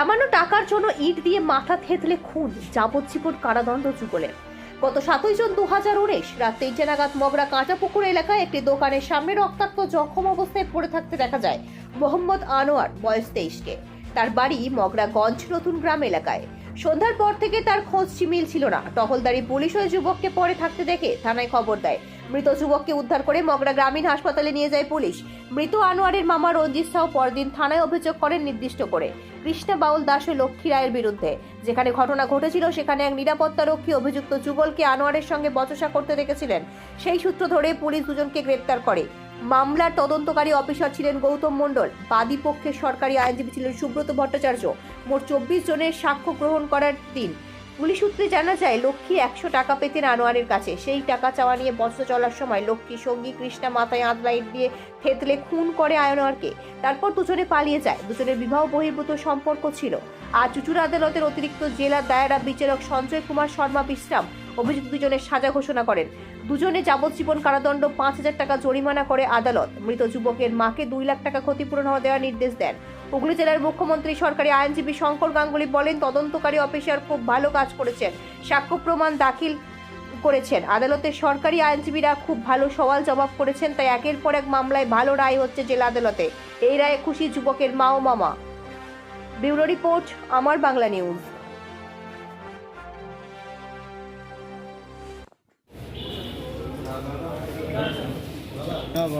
সামান্য টাকার জন্য ইট দিয়ে মাথা থেতলে খুন, যাবজ্জীবন কারাদণ্ড যুগলের। গত সাতই জুন দু হাজার উনিশ রাত তিনটে নাগাদ মগরা কাঁটাপুকুর এলাকায় একটি দোকানের সামনে রক্তাক্ত জখম অবস্থায় পড়ে থাকতে দেখা যায় মোহাম্মদ আনোয়ার, বয়স তেইশকে তার বাড়ি মগরাগঞ্জ নতুন গ্রাম এলাকায়। সন্ধ্যার পর থেকে তার খোঁজ মিল ছিল না। টহলদারি পুলিশ ওই যুবককে পরে থাকতে দেখে থানায় খবর দেয়। মৃত যুবককে উদ্ধার করে মগরা গ্রামীণ হাসপাতালে নিয়ে যায় পুলিশ। মৃত আনোয়ারের মামা রঞ্জিত সাহ পরদিন থানায় অভিযোগ করেন নির্দিষ্ট করে। কৃষ্ণা বাউল দাস ও লক্ষ্মী রায়ের বিরুদ্ধে। যেখানে ঘটনা ঘটেছিল, সেখানে এক নিরাপত্তারক্ষী অভিযুক্ত যুগলকে আনোয়ারের সঙ্গে বচসা করতে দেখেছিলেন। সেই সূত্র ধরে পুলিশ দুজনকে গ্রেপ্তার করে। মামলার তদন্তকারী অফিসার ছিলেন গৌতম মণ্ডল। বাদী পক্ষের সরকারি আইনজীবী ছিলেন সুব্রত ভট্টাচার্য। মোট চব্বিশ জনের সাক্ষ্য গ্রহণ করার দিন। পুলিশ সূত্রে জানা যায়, লক্ষ্মী একশো টাকা পেতেন আনোয়ারের কাছে। সেই টাকা চাওয়া নিয়ে বস্ত্র চলার সময় লক্ষ্মী, সঙ্গী, কৃষ্ণা মাথায় আঁতলা ইট দিয়ে থেতলে খুন করে আনোয়ারকে। তারপর দুজনে পালিয়ে যায়। দুজনের বিবাহ বহির্ভূত সম্পর্ক ছিল। আর চুচুড়া আদালতের অতিরিক্ত জেলা দায়রা বিচারক সঞ্জয় কুমার শর্মা বিশ্রাম। অভিযুক্ত দুজনের সাজা ঘোষণা করেন। দুজনে যাবজ্জীবন কারাদণ্ড পাঁচ হাজার টাকা জরিমানা করে আদালত। মৃত যুবকের মাকে দুই লাখ টাকা ক্ষতিপূরণ দেওয়ার নির্দেশ দেন। হুগলি জেলার মুখ্যমন্ত্রী, সরকারি আইনজীবী শঙ্কর গাঙ্গুলি বলেন, তদন্তকারী অফিসার খুব ভালো কাজ করেছেন, সাক্ষ্য প্রমাণ দাখিল করেছেন। আদালতের সরকারি আইনজীবীরা খুব ভালো সওয়াল জবাব করেছেন, তাই একের পর এক মামলায় ভালো রায় হচ্ছে জেলা আদালতে। এই রায়ে খুশি যুবকের মা ও মামা। ব্যুরো রিপোর্ট, আমার বাংলা নিউজ।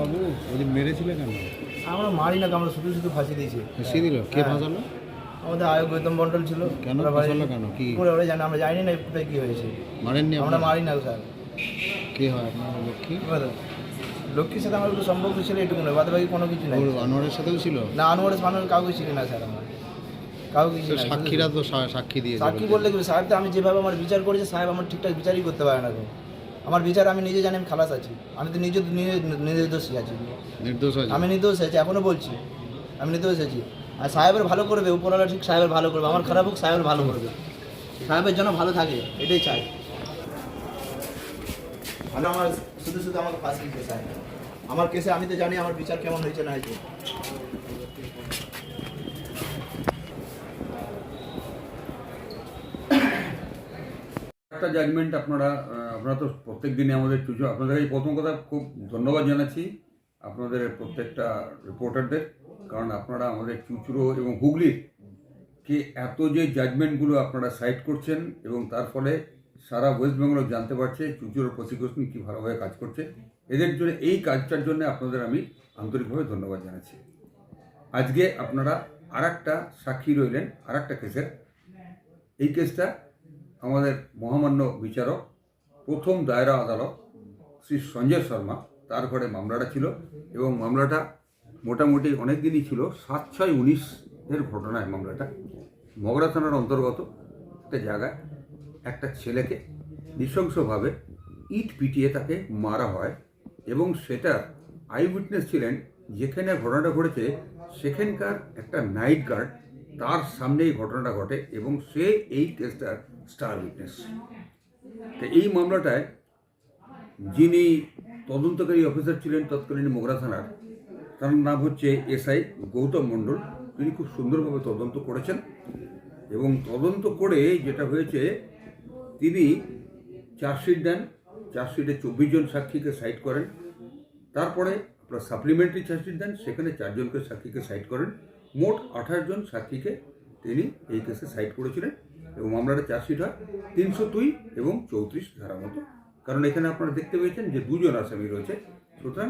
বাবু ওই মেরেছিলে কেন? আমরা মারি না আমরা শুধু শুধু ফাঁসি দিয়েছি। ফাঁসিয়ে দিল? কে হ্যাঁ। ফাঁসালো? আমাদের আয়োগ গৌতম মন্ডল ছিল। কেন? ফাঁসালো কেন? কি? করে ওরা জানে আমরা জানি না কোথায় কি হয়েছে। মারেননি আমরা মারি না স্যার। কে হয় আপনার লক্ষ্মী? লক্ষ্মীর সাথে আমার একটু সম্পর্ক ছিল এটুকু নয় বাদে বাকি কোনো কিছু নাই। আনোয়ারের সাথেও ছিল? না আনোয়ারের মানুষ কাউকে ছিল না স্যার আমার। কাউকে সাক্ষীরা তো সাক্ষী দিয়েছে সাক্ষী বললে সাহেব আমি যেভাবে আমার বিচার করেছি সাহেব আমার ঠিকঠাক বিচারই করতে পারে না। আমার বিচার আমি নিজে জানি আমি খালাস আছি। আমি তো নিজে নির্দোষী আছি। নির্দোষ আমি নির্দোষ আছি এখনও বলছি। আমি নির্দোষ আছি। আর সাহেবের ভালো করবে উপরওয়ালা ঠিক সাহেবের ভালো করবে আমার খারাপ হোক সাহেবের ভালো করবে। সাহেবের জন্য ভালো থাকে এটাই চাই। আমি আমার শুধু শুধু আমাকে ফাঁসি দিতে চাই আমার কেসে আমি তো জানি আমার বিচার কেমন হয়েছে না হয়েছে। একটা জাজমেন্ট আপনারা আপনারা তো প্রত্যেক দিনে আমাদের চুচু আপনাদের এই প্রথম কথা খুব ধন্যবাদ জানাচ্ছি আপনাদের প্রত্যেকটা রিপোর্টারদের কারণ আপনারা আমাদের চুচুড়ো এবং হুগলির কে এত যে জাজমেন্টগুলো আপনারা সাইট করছেন এবং তার ফলে সারা ওয়েস্ট বেঙ্গল জানতে পারছে চুচুড়োর প্রসিকিউশন কী ভালোভাবে কাজ করছে। এদের জন্য এই কাজটার জন্য আপনাদের আমি আন্তরিকভাবে ধন্যবাদ জানাচ্ছি। আজকে আপনারা আর একটা সাক্ষী রইলেন আর একটা কেসের এই কেসটা আমাদের মহামান্য বিচারক প্রথম দায়রা আদালত শ্রী সঞ্জয় শর্মা, তার ঘরে মামলাটা ছিল এবং মামলাটা মোটামুটি অনেক দিনই ছিল। সাত ছয় উনিশ এর ঘটনায় মামলাটা। মগরা থানার অন্তর্গত একটা জায়গায় একটা ছেলেকে নৃশংসভাবে ইট পিটিয়ে তাকে মারা হয় এবং সেটা আই উইটনেস ছিলেন, যেখানে ঘটনাটা ঘটেছে সেখানকার একটা নাইট গার্ড তার সামনেই ঘটনাটা ঘটে এবং সে এই কেসটার স্টার উইটনেস। তো এই মামলাটায় যিনি তদন্তকারী অফিসার ছিলেন তৎকালীন মোগরা থানার, তার নাম হচ্ছে এসআই গৌতম মণ্ডল। তিনি খুব সুন্দরভাবে তদন্ত করেছেন এবং তদন্ত করে যেটা হয়েছে, তিনি চার্জশিট দেন, চার্জশিটে চব্বিশ জন সাক্ষীকে সাইট করেন। তারপরে আপনার সাপ্লিমেন্টারি চার্জশিট দেন, সেখানে চারজনকে সাক্ষীকে সাইট করেন। মোট আঠাশ জন সাক্ষীকে তিনি এই কেসে সাইট করেছিলেন। এবং মামলাটা চার্জশিট হয় তিনশো দুই এবং চৌত্রিশ ধারা মতো। কারণ এখানে আপনারা দেখতে পেয়েছেন যে দুজন আসামি রয়েছে। সুতরাং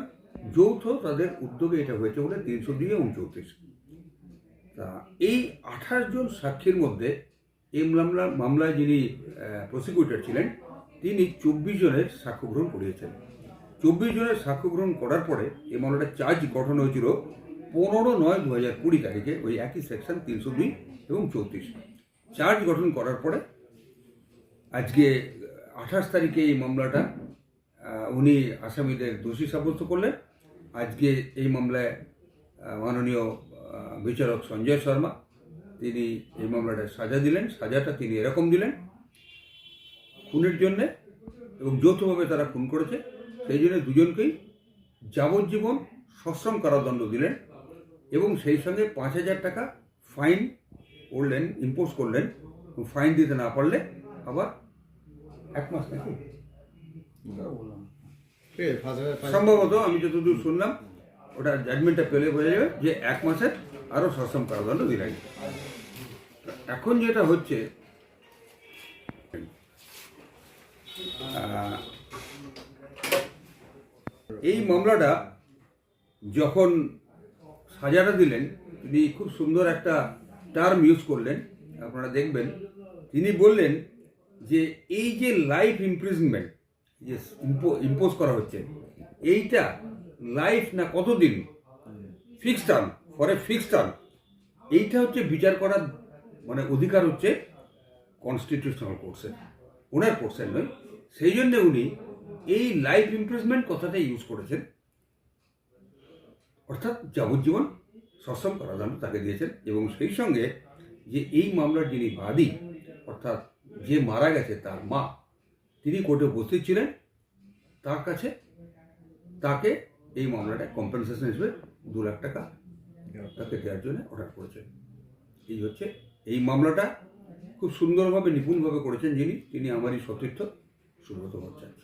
যৌথ তাদের উদ্যোগে এটা হয়েছে বলে তিনশো দুই এবং চৌত্রিশ। তা এই আঠাশ জন সাক্ষীর মধ্যে এই মামলা, মামলায় যিনি প্রসিকিউটর ছিলেন, তিনি চব্বিশ জনের সাক্ষ্য গ্রহণ করিয়েছেন। চব্বিশ জনের সাক্ষ্য গ্রহণ করার পরে এই মামলাটা চার্জ গঠন হয়েছিল পনেরো নয় দু হাজার কুড়ি তারিখে ওই একই সেকশন তিনশো দুই এবং চৌত্রিশ। চার্জ গঠন করার পরে আজকে আঠাশ তারিখে এই মামলাটা উনি আসামিদের দোষী সাব্যস্ত করলেন। আজকে এই মামলায় মাননীয় বিচারক সঞ্জয় শর্মা, তিনি এই মামলাটা সাজা দিলেন। সাজাটা তিনি এরকম দিলেন খুনের জন্যে এবং যৌথভাবে তারা খুন করেছে। সেই জন্য দুজনকেই যাবজ্জীবন সশ্রম কারাদণ্ড দিলেন এবং সেই সঙ্গে পাঁচ হাজার টাকা ফাইন করলেন ইম্পোজ করলেন ফাইন দিতে না পারলে আবার এক মাস নাকি? সম্ভবত আমি যতদূর শুনলাম, ওটা জাজমেন্টটা পেলে বোঝা যাবে যে এক মাসের আরও সশ্রম কারাদণ্ড দিলেন এখন যেটা হচ্ছে এই মামলাটা যখন সাজাটা দিলেন, তিনি খুব সুন্দর একটা টার্ম ইউজ করলেন, আপনারা দেখবেন, তিনি বললেন যে এই যে লাইফ ইমপ্রিজনমেন্ট যে ইম্পোজ করা হচ্ছে, এইটা লাইফ না কতদিন? Fix term for a fix term এইটা হচ্ছে বিচার করার মানে অধিকার হচ্ছে কনস্টিটিউশনাল কোর্সের ওনার কোর্সের নয়। সেই জন্য উনি এই লাইফ ইমপ্রিজমেন্ট কথাটা ইউজ করেছেন। অর্থাৎ যাবজ্জীবন সশ্রম কারাদণ্ড তাকে দিয়েছেন। এবং সেই সঙ্গে যে এই মামলার যিনি বাদী, অর্থাৎ যে মারা গেছে তার মা, তিনি কোর্টে উপস্থিত ছিলেন। তার কাছে তাকে এই মামলাটা কম্পেনসেশন হিসেবে দু লাখ টাকা তাকে দেওয়ার জন্য অর্ডার করেছেন এই হচ্ছে এই মামলাটা খুব সুন্দরভাবে, নিপুণভাবে করেছেন যিনি। তিনি আমারই সতীর্থ, সুব্রত ভট্টাচার্য।